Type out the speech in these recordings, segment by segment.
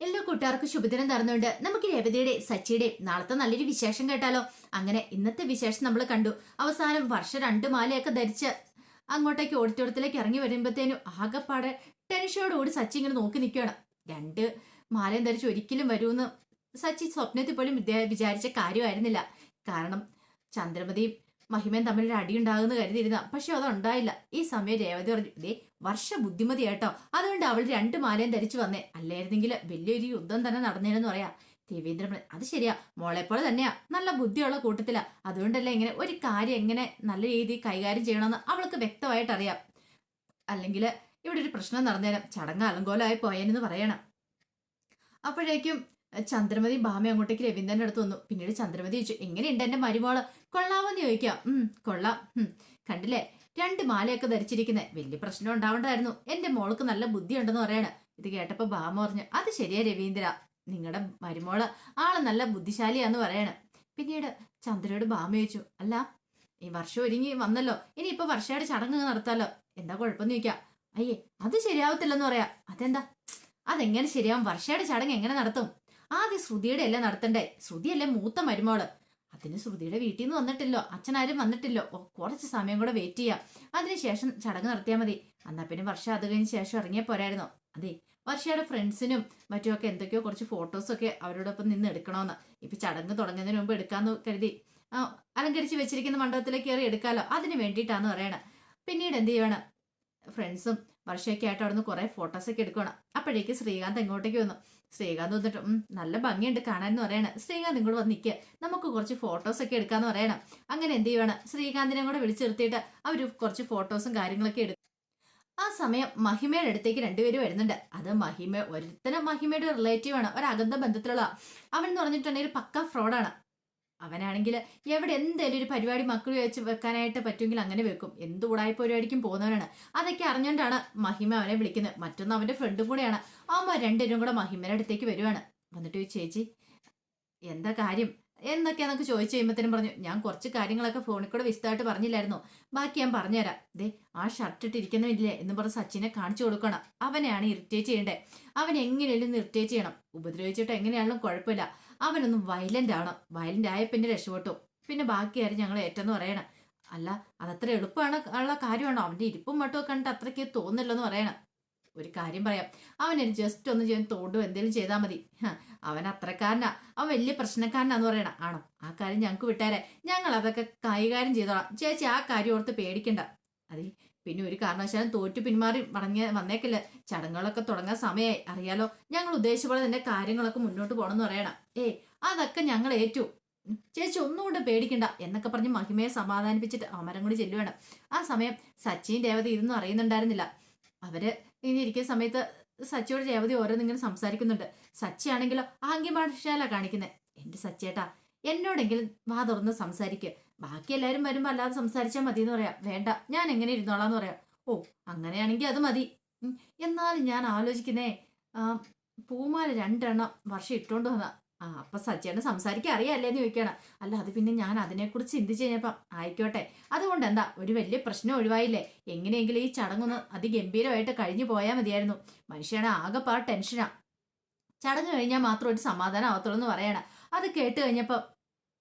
എല്ലാ കൂട്ടുകാർക്കും ശുഭദിനം തരുന്നുണ്ട്. നമുക്ക് രേവതിയുടെ സച്ചിയുടെയും നാളത്തെ നല്ലൊരു വിശേഷം കേട്ടാലോ? അങ്ങനെ ഇന്നത്തെ വിശേഷം നമ്മൾ കണ്ടു. അവസാനം വർഷം രണ്ട് മാലയൊക്കെ ധരിച്ച് അങ്ങോട്ടേക്ക് ഓഡിറ്റോറിയത്തിലേക്ക് ഇറങ്ങി വരുമ്പോഴത്തേനും ആകെപ്പാടെ ടെൻഷനോടുകൂടി സച്ചി ഇങ്ങനെ നോക്കി നിൽക്കുകയാണ് രണ്ട് മാലയും ധരിച്ച് ഒരിക്കലും വരുമെന്ന് സച്ചി സ്വപ്നത്തിൽ പോലും വിചാരിച്ച കാര്യമായിരുന്നില്ല. കാരണം ചന്ദ്രമതിയും മഹിമയും തമ്മിൽ ഒരു അടി ഉണ്ടാകുമെന്ന് കരുതിയിരുന്ന പക്ഷെ അതുണ്ടായില്ല. ഈ സമയം രേവതി പറഞ്ഞു ഇതേ വർഷ ബുദ്ധിമതി കേട്ടോ. അതുകൊണ്ട് അവൾ രണ്ട് മാലയും ധരിച്ചു വന്നേ. അല്ലായിരുന്നെങ്കിൽ വലിയൊരു യുദ്ധം തന്നെ നടന്നേനെന്ന് പറയാ. ദേവേന്ദ്രൻ അത് ശരിയാ. മോളെപ്പോലെ തന്നെയാ. നല്ല ബുദ്ധിയുള്ള കൂട്ടത്തിലാ. അതുകൊണ്ടല്ലേ ഇങ്ങനെ ഒരു കാര്യം എങ്ങനെ നല്ല രീതിയിൽ കൈകാര്യം ചെയ്യണമെന്ന് അവൾക്ക് വ്യക്തമായിട്ട് അറിയാം. അല്ലെങ്കിൽ ഇവിടെ ഒരു പ്രശ്നം നടന്നേരം ചടങ്ങ് അലങ്കോലമായി പോയെന്ന് പറയണം. അപ്പോഴേക്കും ചന്ദ്രമതി ഭാമ അങ്ങോട്ടേക്ക് രവീന്ദ്രന്റെ അടുത്ത് വന്നു. പിന്നീട് ചന്ദ്രമതി ചോദിച്ചു എങ്ങനെയുണ്ട് എന്റെ മരുമോൾ? കൊള്ളാമെന്ന് ചോദിക്കാം. ഉം കൊള്ളാം. ഉം. കണ്ടില്ലേ? രണ്ട് മാലയൊക്കെ ധരിച്ചിരിക്കുന്നത് വലിയ പ്രശ്നം ഉണ്ടാവണ്ടായിരുന്നു. എന്റെ മോൾക്ക് നല്ല ബുദ്ധി ഉണ്ടെന്ന് പറയാണ്. ഇത് കേട്ടപ്പോ ഭാമ പറഞ്ഞു അത് ശരിയാ രവീന്ദ്ര. നിങ്ങളുടെ മരുമോൾ ആൾ നല്ല ബുദ്ധിശാലിയാന്ന് പറയാണ്. പിന്നീട് ചന്ദ്രയോട് ഭാമ ചോദിച്ചു അല്ല ഈ വർഷം ഒരുങ്ങി വന്നല്ലോ. ഇനി ഇപ്പൊ വർഷയുടെ ചടങ്ങ് നടത്താലോ? എന്താ കുഴപ്പമെന്ന് ചോദിക്കാം. അയ്യേ അത് ശരിയാവത്തില്ലെന്ന് പറയാ. അതെന്താ? അതെങ്ങനെ ശരിയാവും? വർഷയുടെ ചടങ്ങ് എങ്ങനെ നടത്തും? ആദ്യം ശ്രുതിയുടെ അല്ലേ നടത്തണ്ടേ? ശ്രുതിയല്ലേ മൂത്ത മരുമോൾ. അതിന് ശ്രുതിയുടെ വീട്ടിൽ നിന്ന് വന്നിട്ടില്ലോ. അച്ഛനാരും വന്നിട്ടില്ലോ. കുറച്ച് സമയം കൂടെ വെയിറ്റ് ചെയ്യാം. അതിനുശേഷം ചടങ്ങ് നടത്തിയാൽ മതി. എന്നാ പിന്നെ വർഷ അത് കഴിഞ്ഞ ശേഷം ഇറങ്ങിയാൽ പോരായിരുന്നോ. അതെ വർഷയുടെ ഫ്രണ്ട്സിനും മറ്റുമൊക്കെ എന്തൊക്കെയോ കുറച്ച് ഫോട്ടോസൊക്കെ അവരോടൊപ്പം നിന്ന് എടുക്കണമെന്ന് ഇപ്പൊ ചടങ്ങ് തുടങ്ങുന്നതിന് മുമ്പ് എടുക്കാന്ന് കരുതി. അലങ്കരിച്ച് വെച്ചിരിക്കുന്ന മണ്ഡപത്തിലേക്ക് കയറി എടുക്കാലോ? അതിന് വേണ്ടിയിട്ടാന്ന് പറയണം. പിന്നീട് എന്ത് ചെയ്യണം? ഫ്രണ്ട്സും വർഷയൊക്കെ ആയിട്ട് അവിടുന്ന് കുറെ ഫോട്ടോസൊക്കെ എടുക്കണം അപ്പോഴേക്ക് ശ്രീകാന്ത് എങ്ങോട്ടേക്ക് വന്നു. ശ്രീകാന്ത് വന്നിട്ട് നല്ല ഭംഗിയുണ്ട് കാണാൻ എന്ന് പറയണം. ശ്രീകാന്ത് ഇങ്ങോട്ട് വന്ന് നിൽക്കുക നമുക്ക് കുറച്ച് ഫോട്ടോസ് ഒക്കെ എടുക്കാന്ന് പറയണം. അങ്ങനെ എന്ത് ചെയ്യണം ശ്രീകാന്തിനെ കൂടെ വിളിച്ചു നിർത്തിയിട്ട് അവർ കുറച്ച് ഫോട്ടോസും കാര്യങ്ങളൊക്കെ എടുക്കും ആ സമയം മഹിമയുടെ അടുത്തേക്ക് രണ്ടുപേരും വരുന്നുണ്ട്. അത് മഹിമ ഒരുത്തന മഹിമയുടെ റിലേറ്റീവ് ആണ്. ഒരു അകന്ധ ബന്ധത്തിലുള്ള അവൻ എന്ന് പറഞ്ഞിട്ടുണ്ടെങ്കിൽ പക്ക ഫ്രോഡാണ് അവനാണെങ്കിൽ എവിടെ എന്തെങ്കിലും ഒരു പരിപാടി മക്കൾ വെച്ച് വെക്കാനായിട്ട് പറ്റുമെങ്കിൽ അങ്ങനെ വെക്കും. എന്ത് ഉടായ്പ പരിപാടിക്കും പോകുന്നവനാണ് അതൊക്കെ അറിഞ്ഞുകൊണ്ടാണ് മഹിമ അവനെ വിളിക്കുന്നത്. മറ്റൊന്ന് അവന്റെ ഫ്രണ്ടും കൂടെയാണ്. അവന്മാർ രണ്ടുപേരും കൂടെ മഹിമയുടെ അടുത്തേക്ക് വരുവാണ്. വന്നിട്ട് ചേച്ചി എന്താ കാര്യം? എന്നൊക്കെ എന്നൊക്കെ ചോദിച്ചു കഴിയുമ്പോഴത്തേനും പറഞ്ഞു ഞാൻ കുറച്ച് കാര്യങ്ങളൊക്കെ ഫോണിൽ കൂടെ വിശദമായിട്ട് പറഞ്ഞില്ലായിരുന്നു. ബാക്കി ഞാൻ പറഞ്ഞുതരാം. ദേ ആ ഷർട്ട് ഇട്ടിരിക്കുന്നില്ലേ എന്ന് പറഞ്ഞ് സച്ചിനെ കാണിച്ചു കൊടുക്കണം. അവനെയാണ് ഇറിറ്റേറ്റ് ചെയ്യേണ്ടത് അവൻ എങ്ങനെയാലും ഇറിറ്റേറ്റ് ചെയ്യണം. ഉപദ്രവിച്ചിട്ട് എങ്ങനെയാണെങ്കിലും കുഴപ്പമില്ല. അവനൊന്നും വയലന്റ് ആണ്. വയലന്റ് ആയ പിന്നെ രക്ഷപ്പെട്ടു. പിന്നെ ബാക്കിയായിരുന്നു ഞങ്ങൾ ഏറ്റെന്ന് പറയണം. അല്ല അതത്ര എളുപ്പമാണ് ഉള്ള കാര്യമാണോ? അവന്റെ ഇരിപ്പും മട്ടും കണ്ടിട്ട് അത്രയ്ക്ക് തോന്നില്ലെന്ന് പറയണം. ഒരു കാര്യം പറയാം. അവനൊരു ജസ്റ്റ് ഒന്ന് ചെയ്യാൻ തോണ്ടും എന്തെങ്കിലും ചെയ്താൽ മതി. അവൻ അത്രക്കാരനാ. അവൻ വലിയ പ്രശ്നക്കാരനാന്ന് പറയണം. ആണോ? ആ കാര്യം ഞങ്ങൾക്ക് വിട്ടാരെ. ഞങ്ങൾ അതൊക്കെ കൈകാര്യം ചെയ്തോളാം. ചേച്ചി ആ കാര്യം ഓർത്ത് പേടിക്കണ്ട. അതെ പിന്നെ ഒരു കാരണവശാലും തോറ്റു പിന്മാറി മടങ്ങിയ വന്നേക്കില്ല. ചടങ്ങുകളൊക്കെ തുടങ്ങാൻ സമയമായി അറിയാലോ ഞങ്ങൾ ഉദ്ദേശിച്ച പോലെ തന്നെ കാര്യങ്ങളൊക്കെ മുന്നോട്ട് പോകണമെന്ന് പറയണം. ഏ അതൊക്കെ ഞങ്ങൾ ഏറ്റു. ചേച്ചി ഒന്നുകൊണ്ട് പേടിക്കണ്ട എന്നൊക്കെ പറഞ്ഞ് മഹിമയെ സമാധാനിപ്പിച്ചിട്ട് അമരം കൂടി ചെല്ലുവേണം. ആ സമയം സച്ചിൻ രേവതി ഇതൊന്നും അറിയുന്നുണ്ടായിരുന്നില്ല. അവർ ഇനി ഇരിക്കുന്ന സമയത്ത് സച്ചിയോട് രേവതി ഓരോന്നിങ്ങനെ സംസാരിക്കുന്നുണ്ട്. സച്ചി ആണെങ്കിലോ കാണിക്കുന്നത് എന്റെ സച്ചേട്ടാ എന്നോടെങ്കിലും വാ തുറന്ന് സംസാരിക്കുക ബാക്കി എല്ലാവരും വരുമ്പോൾ അല്ലാതെ സംസാരിച്ചാൽ മതി എന്ന് പറയാം. വേണ്ട ഞാൻ എങ്ങനെ ഇരുന്നോളാന്ന് പറയാം. ഓ അങ്ങനെയാണെങ്കിൽ അത് മതി. എന്നാലും ഞാൻ ആലോചിക്കുന്നേ പൂമാല രണ്ടെണ്ണം വർഷം ഇട്ടുകൊണ്ട് വന്ന. ആ അപ്പൊ സച്ചേട്ടൻ സംസാരിക്കാൻ അറിയാല്ലേന്ന് ചോദിക്കണം അല്ല അത് പിന്നെ ഞാൻ അതിനെക്കുറിച്ച് ചിന്തിച്ചു കഴിഞ്ഞപ്പം ആയിക്കോട്ടെ. അതുകൊണ്ട് എന്താ ഒരു വലിയ പ്രശ്നം ഒഴിവായില്ലേ? എങ്ങനെയെങ്കിലും ഈ ചടങ്ങൊന്ന് അതിഗംഭീരമായിട്ട് കഴിഞ്ഞു പോയാൽ മതിയായിരുന്നു. മനുഷ്യനെ ആകെപ്പാ ടെൻഷനാ. ചടങ്ങ് കഴിഞ്ഞാൽ മാത്രം ഒരു സമാധാനം ആവത്തുള്ളൂ എന്ന് പറയണം. അത് കേട്ട് കഴിഞ്ഞപ്പം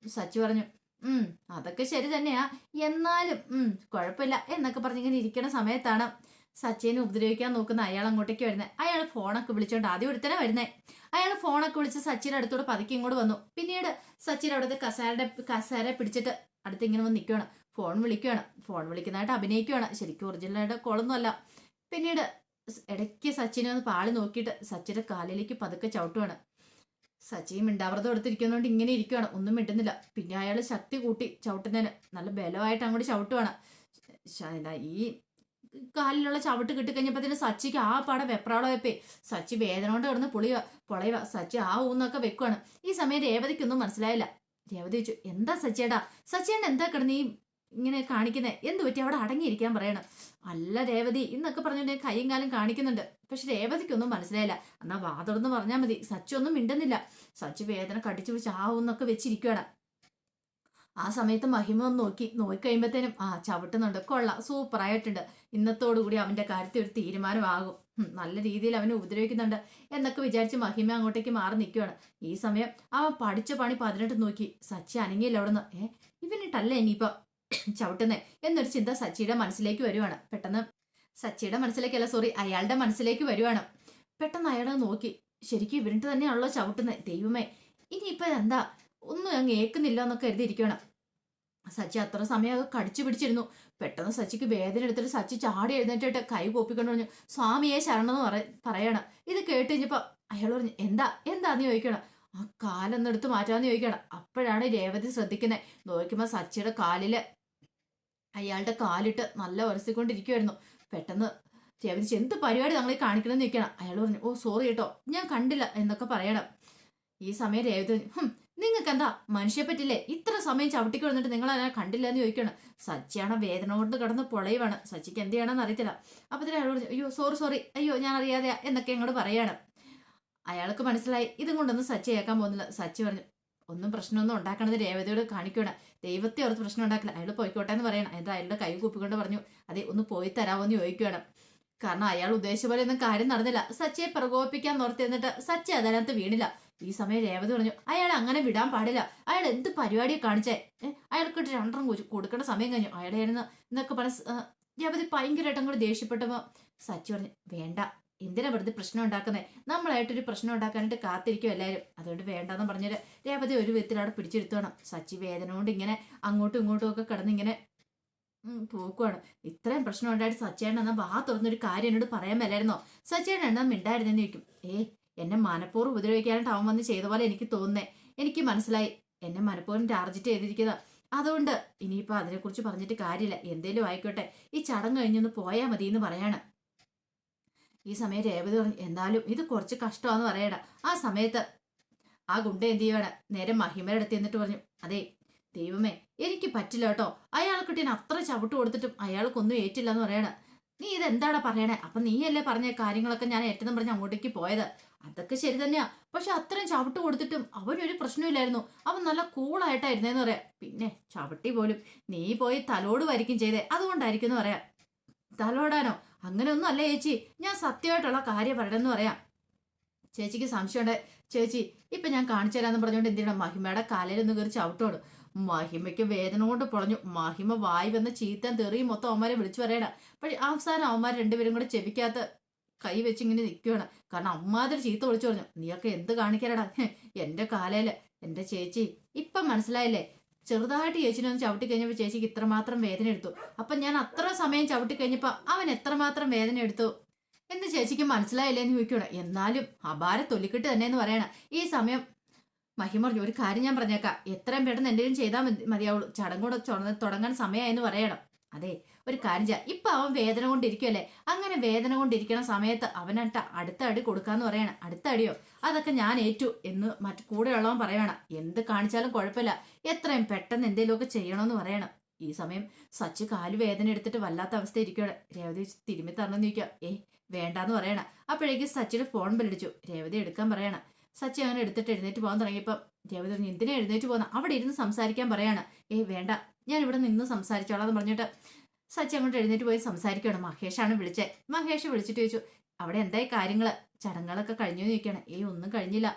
സച്ചു പറഞ്ഞു ഉം അതൊക്കെ ശരി തന്നെയാ. എന്നാലും ഉം കുഴപ്പമില്ല എന്നൊക്കെ പറഞ്ഞിങ്ങനെ ഇരിക്കണ സമയത്താണ് സച്ചിനെ ഉപദ്രവിക്കാൻ നോക്കുന്ന അയാൾ അങ്ങോട്ടേക്ക് വരുന്നത് അയാൾ ഫോണൊക്കെ വിളിച്ചോണ്ട് ആദ്യം ഒരുത്തനെ വരുന്നേ. അയാൾ ഫോണൊക്കെ വിളിച്ച് സച്ചിന്റെ അടുത്തോട് പതുക്കെ ഇങ്ങോട്ട് വന്നു. പിന്നീട് സച്ചിൻ അവിടുത്തെ കസേരയുടെ കസേര പിടിച്ചിട്ട് അടുത്ത് ഇങ്ങനെ വന്ന് നിൽക്കുകയാണ് ഫോൺ വിളിക്കുകയാണ് ഫോൺ വിളിക്കുന്നതായിട്ട് അഭിനയിക്കുകയാണ് ശരിക്കും ഒറിജിനലായിട്ട് കോളൊന്നും അല്ല പിന്നീട് ഇടയ്ക്ക് സച്ചിനെ ഒന്ന് പാളി നോക്കിയിട്ട് സച്ചിന്റെ കാലിലേക്ക് പതുക്കെ ചവിട്ടുവാണ്. സച്ചിൻ മിണ്ടാവൃതം എടുത്തിരിക്കുന്നതുകൊണ്ട് ഇങ്ങനെ ഇരിക്കുവാണ്. ഒന്നും മിണ്ടുന്നില്ല. പിന്നെ അയാൾ ശക്തി കൂട്ടി ചവിട്ടുന്നതിന് നല്ല ബലമായിട്ട് അങ്ങോട്ട് ചവിട്ടുവാണ്. ഈ കാലിലുള്ള ചവിട്ട് കിട്ടിക്കഴിഞ്ഞപ്പോ സച്ചിക്ക് ആ പാടെ വെപ്രാളവെപ്പേ സച്ചി വേദന കൊണ്ട് കിടന്ന് പൊളിയുക പൊളയുക. സച്ചി ആ ഊന്നൊക്കെ വെക്കുവാണ്. ഈ സമയം രേവതിക്കൊന്നും മനസ്സിലായില്ല. രേവതി ചോദിച്ചു എന്താ സച്ചിയേടാ സച്ചിയേണ്ട എന്താ കിടന്ന് ഈ ഇങ്ങനെ കാണിക്കുന്നത് എന്ത് പറ്റി? അവിടെ അടങ്ങിയിരിക്കാൻ പറയണം. അല്ല രേവതി എന്നൊക്കെ പറഞ്ഞിട്ട് കൈയും കാലും കാണിക്കുന്നുണ്ട്. പക്ഷെ രേവതിക്കൊന്നും മനസ്സിലായില്ല. എന്നാ വാതുറന്ന് പറഞ്ഞാൽ മതി. സച്ചി ഒന്നും മിണ്ടുന്നില്ല. സച്ചി വേദന കടിച്ചു പിടിച്ച് ആവുന്നൊക്കെ വെച്ചിരിക്കുകയാണ് ആ സമയത്ത് മഹിമ ഒന്ന് നോക്കി. നോക്കിക്കഴിയുമ്പോഴത്തേനും ആ ചവിട്ടുന്നുണ്ട്. കൊള്ളാം. സൂപ്പറായിട്ടുണ്ട് ഇന്നത്തോടുകൂടി ഇന്നത്തോടു കൂടി അവന്റെ കാര്യത്തിൽ ഒരു തീരുമാനമാകും. നല്ല രീതിയിൽ അവനെ ഉപദ്രവിക്കുന്നുണ്ട് എന്നൊക്കെ വിചാരിച്ച് മഹിമ അങ്ങോട്ടേക്ക് മാറി നിൽക്കുകയാണ് ഈ സമയം അവൻ പഠിച്ച പണി പതിനെട്ട് നോക്കി. സച്ചി അനങ്ങിയില്ല അവിടുന്ന്. ഏ ഇവനിട്ടല്ല ഇനിയിപ്പോ? ചവിട്ടുന്നേ. എന്നൊരു ചിന്ത സച്ചിയുടെ മനസ്സിലേക്ക് വരുവാണ്. പെട്ടെന്ന് സച്ചിയുടെ മനസ്സിലേക്കല്ല സോറി അയാളുടെ മനസ്സിലേക്ക് വരുവാണ്. പെട്ടെന്ന് അയാളെ നോക്കി ശരിക്കും ഇവരിട്ട് തന്നെയാണല്ലോ ചവിട്ടുന്നത് ദൈവമേ ഇനിയിപ്പോ എന്താ? ഒന്നും അങ്ങ് ഏക്കുന്നില്ല എന്നൊക്കെ കരുതിയിരിക്കുകയാണ് സച്ചി അത്ര സമയം അത് കടിച്ചു പിടിച്ചിരുന്നു. പെട്ടെന്ന് സച്ചിക്ക് വേദന എടുത്തിട്ട് സച്ചി ചാടി എഴുന്നേറ്റിട്ട് കൈ കോപ്പിക്കൊണ്ട് പറഞ്ഞു സ്വാമിയെ ശരണമെന്ന് പറ പറയണം. ഇത് കേട്ട് കഴിഞ്ഞപ്പോ അയാൾ പറഞ്ഞു എന്താ? എന്താന്ന് ചോദിക്കണം? ആ കാലൊന്നെടുത്ത് മാറ്റാന്ന് ചോദിക്കണം. അപ്പോഴാണ് രേവതി ശ്രദ്ധിക്കുന്നത് നോക്കുമ്പോ സച്ചിയുടെ കാലിൽ അയാളുടെ കാലിട്ട് നല്ല ഉരസിക്കൊണ്ടിരിക്കുവായിരുന്നു. പെട്ടെന്ന് രേവതി എന്ത് പരിപാടി ഞങ്ങൾ കാണിക്കണമെന്ന് ചോദിക്കണം. അയാൾ പറഞ്ഞു ഓ സോറി കേട്ടോ ഞാൻ കണ്ടില്ല എന്നൊക്കെ പറയണം. ഈ സമയം രേവതി നിങ്ങൾക്ക് എന്താ മനുഷ്യ പറ്റില്ലേ ഇത്ര സമയം ചവിട്ടിക്ക് വന്നിട്ട് നിങ്ങൾ അതിനെ കണ്ടില്ല എന്ന് ചോദിക്കണം. സച്ചിയാണ് വേദന കൊണ്ട് കിടന്ന് പൊളയുവാണ്. സച്ചിക്ക് എന്ത് ചെയ്യണമെന്ന് അറിയത്തില്ല. അപ്പൊ തന്നെ അയാൾ പറഞ്ഞു അയ്യോ സോറി സോറി അയ്യോ ഞാൻ അറിയാതെയാ എന്നൊക്കെ ഞങ്ങൾ പറയാണ്. അയാൾക്ക് മനസ്സിലായി ഇതും കൊണ്ടൊന്നും സച്ചി കേൾക്കാൻ പോകുന്നില്ല. സച്ചി പറഞ്ഞു ഒന്നും പ്രശ്നമൊന്നും ഉണ്ടാക്കണത് രേവതിയോട് കാണിക്കണം ദൈവത്തെ ഓർത്ത് പ്രശ്നം ഉണ്ടാക്കില്ല അയാൾ പോയിക്കോട്ടെ എന്ന് പറയണം. എന്നിട്ട് അയാളുടെ കൈ കൂപ്പിക്കൊണ്ട് പറഞ്ഞു അതെ ഒന്ന് പോയി തരാമോ എന്ന് ചോദിക്കുകയാണ് കാരണം അയാൾ ഉദ്ദേശിച്ച പോലെ ഒന്നും കാര്യം നടന്നില്ല. സച്ചിയെ പ്രകോപിപ്പിക്കാൻ നോർത്തിരുന്നിട്ട് സച്ചി അതിനകത്ത് വീണില്ല. ഈ സമയം രേവതി പറഞ്ഞു അയാൾ അങ്ങനെ വിടാൻ പാടില്ല. അയാൾ എന്ത് പരിപാടിയെ കാണിച്ചേ? അയാൾക്ക് രണ്ടെണ്ണം കൊടുക്കേണ്ട സമയം കഴിഞ്ഞു. അയാളെ എന്നൊക്കെ പറഞ്ഞ രേവതി ഭയങ്കരമായിട്ടും കൂടി ദേഷ്യപ്പെട്ടപ്പോ സച്ചി പറഞ്ഞു വേണ്ട. എന്തിനാ വെറുതെ പ്രശ്നം ഉണ്ടാക്കുന്നത് നമ്മളായിട്ടൊരു പ്രശ്നം ഉണ്ടാക്കാനായിട്ട് കാത്തിരിക്കും എല്ലാവരും അതുകൊണ്ട് വേണ്ടെന്ന് പറഞ്ഞൊരു രേവതി ഒരു വിധത്തിൽ അവിടെ പിടിച്ചെടുത്തോണം സച്ചി വേദന കൊണ്ട് ഇങ്ങനെ അങ്ങോട്ടും ഇങ്ങോട്ടും ഒക്കെ കിടന്നിങ്ങനെ പോക്കുവാണ്. ഇത്രയും പ്രശ്നം ഉണ്ടായിട്ട് സച്ചേട്ടൻ എന്നാ വാ തുറന്നൊരു കാര്യം എന്നോട് പറയാൻ മേലായിരുന്നോ? സച്ചേട്ടൻ എന്നാ മിണ്ടായിരുന്നെന്ന് ചോദിക്കും. ഏ എന്നെ മനഃപൂർവം ഉപദ്രവിക്കാനായിട്ട് അവൻ വന്ന് ചെയ്ത പോലെ എനിക്ക് തോന്നുന്നേ. എനിക്ക് മനസ്സിലായി. എന്നെ മനഃപൂർവം ടാർജറ്റ് ചെയ്തിരിക്കുന്ന. അതുകൊണ്ട് ഇനിയിപ്പോ അതിനെക്കുറിച്ച് പറഞ്ഞിട്ട് കാര്യമില്ല. എന്തേലും ആയിക്കോട്ടെ. ഈ ചടങ്ങ് കഴിഞ്ഞൊന്ന് പോയാൽ മതി എന്ന് പറയാണ്. ഈ സമയം രേവതി പറഞ്ഞു എന്നാലും ഇത് കുറച്ച് കഷ്ടമാന്ന് പറയണ ആ സമയത്ത് ആ ഗുണ്ട എന്ത് ചെയ്യണം നേരെ മഹിമയുടെ അടുത്ത് എന്നിട്ട് പറഞ്ഞു അതെ ദൈവമേ എനിക്ക് പറ്റില്ല കേട്ടോ. അയാൾക്ക് ഞാൻ അത്ര ചവിട്ട് കൊടുത്തിട്ടും അയാൾക്കൊന്നും ഏറ്റില്ല എന്ന് പറയണ. നീ ഇതെന്താടാ പറയണേ? അപ്പൊ നീയല്ലേ പറഞ്ഞ കാര്യങ്ങളൊക്കെ ഞാൻ ഏറ്റെന്നും പറഞ്ഞ് അങ്ങോട്ടേക്ക് പോയത്? അതൊക്കെ ശരി തന്നെയാ. പക്ഷെ അത്രയും ചവിട്ട് കൊടുത്തിട്ടും അവനൊരു പ്രശ്നമില്ലായിരുന്നു. അവൻ നല്ല കൂളായിട്ടായിരുന്നേന്ന് പറയാം. പിന്നെ ചവിട്ടി പോലും നീ പോയി തലോട് വരിക്കും ചെയ്തേ. അതുകൊണ്ടായിരിക്കും എന്ന് പറയാം. തലോടാനോ? അങ്ങനെയൊന്നും അല്ല ചേച്ചി. ഞാൻ സത്യമായിട്ടുള്ള കാര്യം പറയണമെന്ന് പറയാം. ചേച്ചിക്ക് സംശയമുണ്ട്. ചേച്ചി ഇപ്പൊ ഞാൻ കാണിച്ചു തരാമെന്ന് പറഞ്ഞുകൊണ്ട് എന്തിനാണ് മഹിമയുടെ കാലയിൽ ഒന്ന് കയറി ചവിട്ടോട് മഹിമയ്ക്ക് വേദന കൊണ്ട് പൊളഞ്ഞു. മഹിമ വായി വന്ന് ചീത്തൻ തെറിയും മൊത്തം അവന്മാരെ വിളിച്ചു പറയണ പക്ഷെ അവസാനം അവന്മാർ രണ്ടുപേരും കൂടെ ചെവിക്കകത്ത് കൈ വെച്ച് ഇങ്ങനെ നിൽക്കുകയാണ് കാരണം അമ്മാതിരി ചീത്ത വിളിച്ചു പറഞ്ഞു. നീയൊക്കെ എന്ത് കാണിക്കാനടാ? എന്റെ കാലയിൽ എന്റെ ചേച്ചി. ഇപ്പം മനസ്സിലായില്ലേ? ചെറുതായിട്ട് ചേച്ചിനെ ഒന്ന് ചവിട്ടി കഴിഞ്ഞപ്പോൾ ചേച്ചിക്ക് ഇത്രമാത്രം വേദന എടുത്തു. അപ്പം ഞാൻ അത്ര സമയം ചവിട്ടി കഴിഞ്ഞപ്പോൾ അവൻ എത്രമാത്രം വേദന എടുത്തു? എന്ന് ചേച്ചിക്ക് മനസ്സിലായില്ലേ എന്ന് ചോദിക്കണം എന്നാലും അപാര തൊല്ലിക്കിട്ട് തന്നെ എന്ന് പറയണം. ഈ സമയം മഹിമ പറഞ്ഞു ഒരു കാര്യം ഞാൻ പറഞ്ഞേക്കാം. എത്രയും പെട്ടെന്ന് എന്തെങ്കിലും ചെയ്താൽ മതി മതിയാവുള്ളൂ. ചടങ്ങോടെ തുടങ്ങാൻ സമയമായെന്ന് പറയണം. അതെ ഒരു കാര്യം ഇപ്പൊ അവൻ വേദന കൊണ്ടിരിക്കുമല്ലേ അങ്ങനെ വേദന കൊണ്ടിരിക്കണ സമയത്ത് അവനട്ട അടുത്ത അടി കൊടുക്കാന്ന് പറയണം. അടുത്ത അടിയോ? അതൊക്കെ ഞാൻ ഏറ്റു എന്ന് മറ്റു കൂടെയുള്ളവൻ പറയണം. എന്ത് കാണിച്ചാലും കുഴപ്പമില്ല. എത്രയും പെട്ടെന്ന് എന്തെങ്കിലുമൊക്കെ ചെയ്യണമെന്ന് പറയണം. ഈ സമയം സച്ച് കാൽ വേദന എടുത്തിട്ട് വല്ലാത്ത അവസ്ഥ ഇരിക്കുകയാണ് രേവതി തിരുമ്മി തരണമെന്ന് ചോദിക്കുക ഏ വേണ്ടാന്ന് പറയണം. അപ്പോഴേക്ക് സച്ചിയുടെ ഫോൺ ബില്ലടിച്ചു രേവതി എടുക്കാൻ പറയണം. സച്ചി അങ്ങനെ എടുത്തിട്ട് എഴുന്നേറ്റ് പോകാൻ തുടങ്ങിയപ്പോൾ രേവതി പറഞ്ഞു എന്തിനാ എഴുന്നേറ്റ് പോകുന്ന? അവിടെ ഇരുന്ന് സംസാരിക്കാൻ പറയാണ്. ഏ വേണ്ട. ഞാൻ ഇവിടെ നിന്ന് സംസാരിച്ചോളാം എന്ന് പറഞ്ഞിട്ട് സച്ചി അങ്ങോട്ട് എഴുന്നേറ്റ് പോയി സംസാരിക്കുകയാണ്. മഹേഷാണ് വിളിച്ചത് മഹേഷ് വിളിച്ചിട്ട് ചോദിച്ചു അവിടെ എന്തായി കാര്യങ്ങൾ? ചടങ്ങുകളൊക്കെ കഴിഞ്ഞു ചോദിക്കണം ഏയ് ഒന്നും കഴിഞ്ഞില്ല.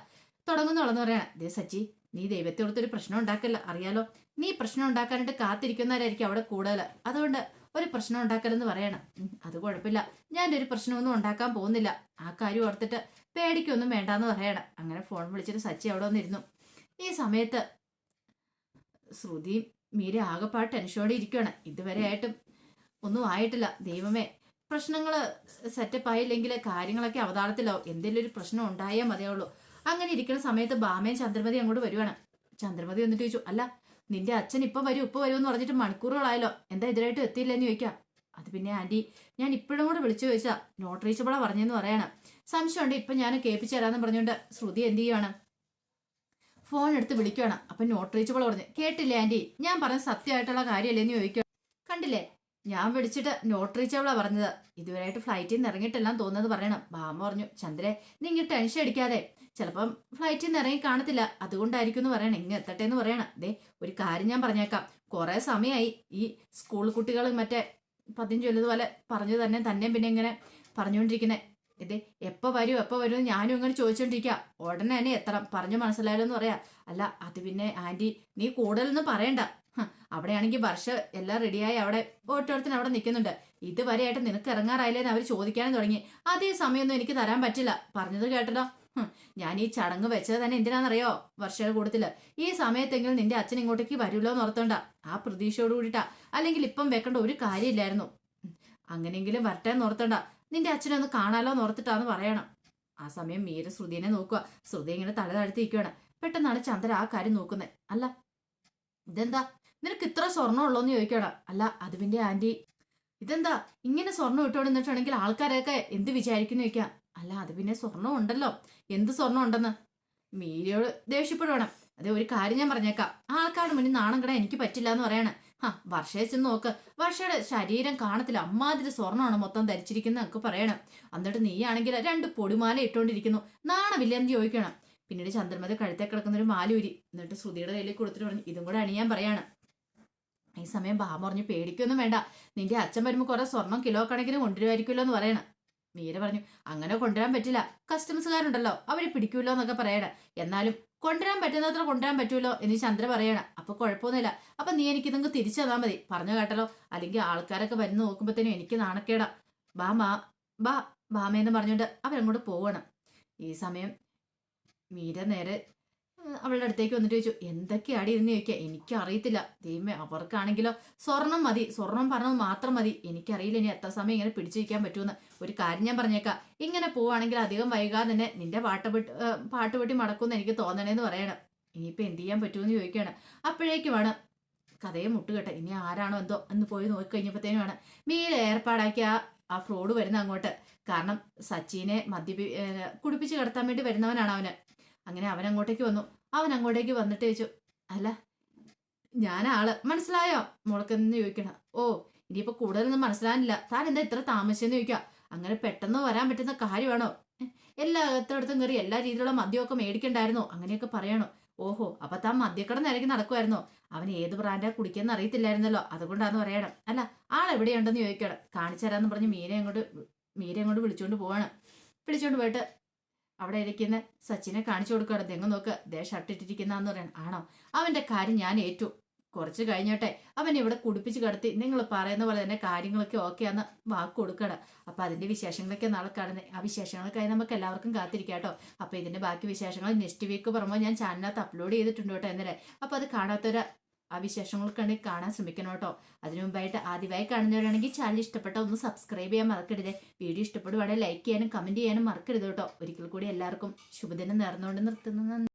തുടങ്ങുന്നുള്ളെന്ന് പറയണം. ദേ സച്ചി നീ ദൈവത്തോടത്തൊരു പ്രശ്നം ഉണ്ടാക്കല്ല. അറിയാലോ നീ പ്രശ്നം ഉണ്ടാക്കാനായിട്ട് കാത്തിരിക്കുന്നവരായിരിക്കും അവിടെ കൂടുതൽ. അതുകൊണ്ട് ഒരു പ്രശ്നം ഉണ്ടാക്കലെന്ന് പറയണം. അത് കുഴപ്പമില്ല. ഞാൻ ഒരു പ്രശ്നമൊന്നും ഉണ്ടാക്കാൻ പോകുന്നില്ല. ആ കാര്യം ഓർത്തിട്ട് പേടിക്കൊന്നും വേണ്ടാന്ന് പറയണം. അങ്ങനെ ഫോൺ വിളിച്ചിട്ട് സച്ചി അവിടെ വന്നിരുന്നു. ഈ സമയത്ത് ശ്രുതിയും മീര ആകെപ്പാട് ടെൻഷനോടെ ഇരിക്കുകയാണ് ഇതുവരെ ആയിട്ടും ഒന്നും ആയിട്ടില്ല. ദൈവമേ പ്രശ്നങ്ങൾ സെറ്റപ്പ് ആയില്ലെങ്കിൽ കാര്യങ്ങളൊക്കെ അവതാളത്തിലാവും എന്തെങ്കിലും ഒരു പ്രശ്നം ഉണ്ടായേ മതിയാവുള്ളൂ. അങ്ങനെ ഇരിക്കുന്ന സമയത്ത് ബാമയും ചന്ദ്രമതി അങ്ങോട്ട് വരുവാണ്. ചന്ദ്രമതി വന്നിട്ട് ചോദിച്ചു അല്ല നിന്റെ അച്ഛൻ ഇപ്പൊ വരും ഇപ്പൊ വരും എന്ന് പറഞ്ഞിട്ട് മണിക്കൂറുകളായല്ലോ. എന്താ ഇതിനായിട്ട് എത്തിയില്ലെന്ന് ചോദിക്കാം. അത് പിന്നെ ആന്റി ഞാൻ ഇപ്പോഴും കൂടെ വിളിച്ചു ചോദിച്ചാ നോട്ട് റീച്ചബിളാ പറഞ്ഞെന്ന് പറയണം. സംശയമുണ്ട് ഇപ്പൊ ഞാൻ കേൾപ്പിച്ചു തരാന്ന് പറഞ്ഞുകൊണ്ട് ശ്രുതി എന്ത് ചെയ്യുവാണ്? ഫോൺ എടുത്ത് വിളിക്കുവാണ്. അപ്പൊ നോട്ട് റീച്ചബിൾ പറഞ്ഞു കേട്ടില്ലേ ആന്റി? ഞാൻ പറഞ്ഞ സത്യമായിട്ടുള്ള കാര്യമല്ലേ എന്ന് ചോദിക്കുക കണ്ടില്ലേ? ഞാൻ വിളിച്ചിട്ട് നോട്ട് റീച്ചബിളാ പറഞ്ഞത്. ഇതുവരെയായിട്ട് ഫ്ലൈറ്റിൽ നിന്ന് ഇറങ്ങിയിട്ടെല്ലാം തോന്നുന്നത് പറയണം. ബാമ പറഞ്ഞു ചന്ദ്രെ നീ ഇങ്ങനെ ടെൻഷൻ അടിക്കാതെ. ചിലപ്പം ഫ്ലൈറ്റിൽ നിന്ന് ഇറങ്ങി കാണത്തില്ല. അതുകൊണ്ടായിരിക്കും എന്ന് പറയണം. ഇങ്ങ് എത്തട്ടെ എന്ന് പറയണം. ദേ ഒരു കാര്യം ഞാൻ പറഞ്ഞേക്കാം. കുറെ സമയമായി ഈ സ്കൂൾ കുട്ടികൾ മറ്റേ പദ്യം ചൊല്ലതുപോലെ പറഞ്ഞു തന്നെ തന്നെ പിന്നെ ഇങ്ങനെ പറഞ്ഞുകൊണ്ടിരിക്കുന്നത് ഇത് എപ്പോ വരും എപ്പോ വരും ഞാനും ഇങ്ങനെ ചോദിച്ചോണ്ടിരിക്കുക ഉടനെ തന്നെ എത്തണം. പറഞ്ഞു മനസ്സിലായല്ലോ എന്ന് പറയാ. അല്ല അത് പിന്നെ ആന്റി നീ കൂടുതലൊന്നും പറയണ്ട. അവിടെയാണെങ്കിൽ വർഷ എല്ലാം റെഡിയായി അവിടെ ഓട്ടോടത്തിന് അവിടെ നിൽക്കുന്നുണ്ട്. ഇതുവരെയായിട്ട് നിനക്ക് ഇറങ്ങാറായില്ലേന്ന് അവർ ചോദിക്കാനും തുടങ്ങി. അതേ സമയമൊന്നും എനിക്ക് തരാൻ പറ്റില്ല. പറഞ്ഞത് കേട്ടല്ലോ. ഞാൻ ഈ ചടങ്ങ് വെച്ചത് തന്നെ എന്തിനാണെന്നറിയോ? വർഷയുടെ കൂട്ടത്തിൽ. ഈ സമയത്തെങ്കിലും നിന്റെ അച്ഛൻ ഇങ്ങോട്ടേക്ക് വരുമല്ലോ എന്ന് ഓർത്തോണ്ട. ആ പ്രതീക്ഷയോട് കൂടിയിട്ടാ അല്ലെങ്കിൽ ഇപ്പം വെക്കേണ്ട ഒരു കാര്യമില്ലായിരുന്നു. അങ്ങനെയെങ്കിലും വരട്ടെ എന്ന് ഓർത്തോണ്ട. നിന്റെ അച്ഛനെ ഒന്ന് കാണാലോ എന്ന് ഓർത്തിട്ടാന്ന് പറയണം. ആ സമയം മീര ശ്രുതിനെ നോക്കുക. ശ്രുതി ഇങ്ങനെ തല താഴ്ത്തിയിരിക്കുകയാണ് പെട്ടെന്നാണ് ചന്ദ്ര ആ കാര്യം നോക്കുന്നത് അല്ല ഇതെന്താ? നിനക്ക് ഇത്ര സ്വർണം ഉള്ളോന്ന് ചോദിക്കണം അല്ല അത് പിന്നെ ആന്റി ഇതെന്താ? ഇങ്ങനെ സ്വർണം ഇട്ടോണ്ട് നിന്നിട്ടുണ്ടെങ്കിൽ ആൾക്കാരൊക്കെ എന്ത് വിചാരിക്കുന്നു ചോദിക്കാം. അല്ല അത് പിന്നെ സ്വർണം ഉണ്ടല്ലോ. എന്ത് സ്വർണം ഉണ്ടെന്ന്? മീരയോട് ദേഷ്യപ്പെടുവണം. അതെ ഒരു കാര്യം ഞാൻ പറഞ്ഞേക്കാം. ആൾക്കാരുടെ മുന്നിൽ നാണം കിടാൻ എനിക്ക് പറ്റില്ല എന്ന് പറയാണ്. ആ വർഷയെ ചെന്ന് നോക്ക്. വർഷയുടെ ശരീരം കാണത്തില്ല. അമ്മാതിരി സ്വർണമാണ് മൊത്തം ധരിച്ചിരിക്കുന്നത് ഒക്കെ പറയണം. എന്നിട്ട് നീയാണെങ്കിൽ രണ്ട് പൊടിമാല ഇട്ടുകൊണ്ടിരിക്കുന്നു. നാണമില്ലെന്ന് ചോദിക്കണം. പിന്നീട് ചന്ദ്രമതി കഴുത്തേ കിടക്കുന്ന ഒരു മാലൂരി. എന്നിട്ട് ശ്രുതിയുടെ കയ്യിൽ കൊടുത്തിട്ട് പറഞ്ഞു ഇതും കൂടെ അണിയാൻ പറയാണ്. ഈ സമയം ബാമ പറഞ്ഞു പേടിക്കൊന്നും വേണ്ട. നിന്റെ അച്ഛൻ വരുമ്പോൾ കുറെ സ്വർണം കിലോ കണക്കിന് കൊണ്ടുവരുമായിരിക്കുമല്ലോ എന്ന് പറയണം. മീര പറഞ്ഞു അങ്ങനെ കൊണ്ടുവരാൻ പറ്റില്ല. കസ്റ്റമേഴ്സുകാരുണ്ടല്ലോ അവരെ പിടിക്കൂല്ലോ എന്നൊക്കെ പറയണ. എന്നാലും കൊണ്ടുവരാൻ പറ്റുന്നത്ര കൊണ്ടുവരാൻ പറ്റുമല്ലോ എന്ന് ചന്ദ്ര പറയണ. അപ്പൊ കുഴപ്പമൊന്നുമില്ല അപ്പൊ നീ എനിക്ക് ഇതങ്ങ് തിരിച്ചു തന്നാ മതി. പറഞ്ഞു കേട്ടല്ലോ. അല്ലെങ്കിൽ ആൾക്കാരൊക്കെ വരുന്ന നോക്കുമ്പോഴത്തേനും എനിക്ക് നാണക്കേടാ. ബാ മാ ബാ ബാമയെന്ന് പറഞ്ഞുകൊണ്ട് അവരങ്ങോട്ട് പോവണം. ഈ സമയം മീര നേരെ അവളുടെ അടുത്തേക്ക് വന്നിട്ട് ചോദിച്ചു എന്തൊക്കെയാടി എന്ന് ചോദിക്കുക എനിക്കറിയത്തില്ല. ദൈവമേ അവർക്കാണെങ്കിലോ? സ്വർണം മതി. സ്വർണം പറഞ്ഞത് മാത്രം മതി. എനിക്കറിയില്ല ഇനി എത്ര സമയം ഇങ്ങനെ പിടിച്ചു വയ്ക്കാൻ പറ്റുമെന്ന്. ഒരു കാര്യം ഞാൻ പറഞ്ഞേക്കാം. ഇങ്ങനെ പോവാണെങ്കിൽ അധികം വൈകാതെ തന്നെ നിന്റെ പാട്ട് പെട്ട് പാട്ട് പെട്ടി മടക്കുമെന്ന് എനിക്ക് തോന്നണേന്ന് പറയണം. ഇനിയിപ്പോൾ എന്ത് ചെയ്യാൻ പറ്റുമെന്ന് ചോദിക്കുകയാണ്. അപ്പോഴേക്കുമാണ് കഥയെ മുട്ടുകെട്ടെ. ഇനി ആരാണോ എന്തോ എന്ന് പോയി നോക്കി കഴിഞ്ഞപ്പോഴത്തേനുമാണ് മീര ഏർപ്പാടാക്കിയ ആ ഫ്രോഡ് വരുന്ന അങ്ങോട്ട്. കാരണം സച്ചിനെ മദ്യപി കുടിപ്പിച്ച് കിടത്താൻ വേണ്ടി വരുന്നവനാണ് അവന്. അങ്ങനെ അവൻ അങ്ങോട്ടേക്ക് വന്നു. അവൻ അങ്ങോട്ടേക്ക് വന്നിട്ട് ചോദിച്ചു അല്ല ഞാനാൾ മനസ്സിലായോ? മുളക്കെന്ന് ചോദിക്കണം. ഓ ഇനിയിപ്പോൾ കൂടുതലൊന്നും മനസ്സിലാനില്ല താൻ എന്താ ഇത്ര താമസിച്ചെന്ന് ചോദിക്കുക. അങ്ങനെ പെട്ടെന്ന് വരാൻ പറ്റുന്ന കാര്യമാണോ? എല്ലാത്തിടത്തും കയറി എല്ലാ രീതിയിലുള്ള മദ്യമൊക്കെ മേടിക്കണ്ടായിരുന്നോ. അങ്ങനെയൊക്കെ പറയണോ. ഓഹോ അപ്പൊ താൻ മദ്യക്കട നിരക്കി നടക്കുമായിരുന്നോ അവൻ ഏത് ബ്രാൻഡാ കുടിക്കാൻ അറിയത്തില്ലായിരുന്നല്ലോ. അതുകൊണ്ടാന്ന് പറയണം. അല്ല ആൾ എവിടെയുണ്ടെന്ന് ചോദിക്കണം. കാണിച്ചു തരാന്ന് പറഞ്ഞ് മീനെ അങ്ങോട്ട് മീനെ അങ്ങോട്ട് വിളിച്ചോണ്ട് പോവാണ്. വിളിച്ചോണ്ട് പോയിട്ട് അവിടെ ഇരിക്കുന്ന സച്ചിനെ കാണിച്ചു കൊടുക്കുകയാണ്. തെങ്ങ് നോക്ക് ദേ ഷർട്ട് ഇട്ടിരിക്കുന്നതെന്ന് പറയണം. ആണോ? അവന്റെ കാര്യം ഞാൻ ഏറ്റു. കുറച്ച് കഴിഞ്ഞോട്ടെ അവൻ ഇവിടെ കുടിപ്പിച്ച് കടത്തി. നിങ്ങൾ പറയുന്ന പോലെ തന്നെ കാര്യങ്ങളൊക്കെ ഓക്കെയാന്ന് വാക്ക് കൊടുക്കണം അപ്പൊ അതിന്റെ വിശേഷങ്ങളൊക്കെ നാളെ കാണുന്നത് ആ വിശേഷങ്ങൾക്കായി നമുക്ക് എല്ലാവർക്കും കാത്തിരിക്കാട്ടോ അപ്പൊ ഇതിന്റെ ബാക്കി വിശേഷങ്ങൾ നെക്സ്റ്റ് വീക്ക് പറയുമ്പോൾ ഞാൻ ചാനലിനകത്ത് അപ്ലോഡ് ചെയ്തിട്ടുണ്ട് കേട്ടോ എന്നല്ലേ അപ്പൊ അത് കാണാത്തൊരു ആ വിശേഷങ്ങൾക്കാണ് കാണാൻ ശ്രമിക്കണം കേട്ടോ. അതിനു മുമ്പായിട്ട് ആദ്യമായി കാണുന്നവരാണെങ്കിൽ ചാനൽ ഇഷ്ടപ്പെട്ട ഒന്ന് സബ്സ്ക്രൈബ് ചെയ്യാൻ മറക്കരുത്. വീഡിയോ ഇഷ്ടപ്പെടുവാണെങ്കിൽ ലൈക്ക് ചെയ്യാനും കമന്റ് ചെയ്യാനും മറക്കരുത് കേട്ടോ. ഒരിക്കൽ കൂടി എല്ലാവർക്കും ശുഭദിനം നേർന്നുകൊണ്ട് നിർത്തുന്നു.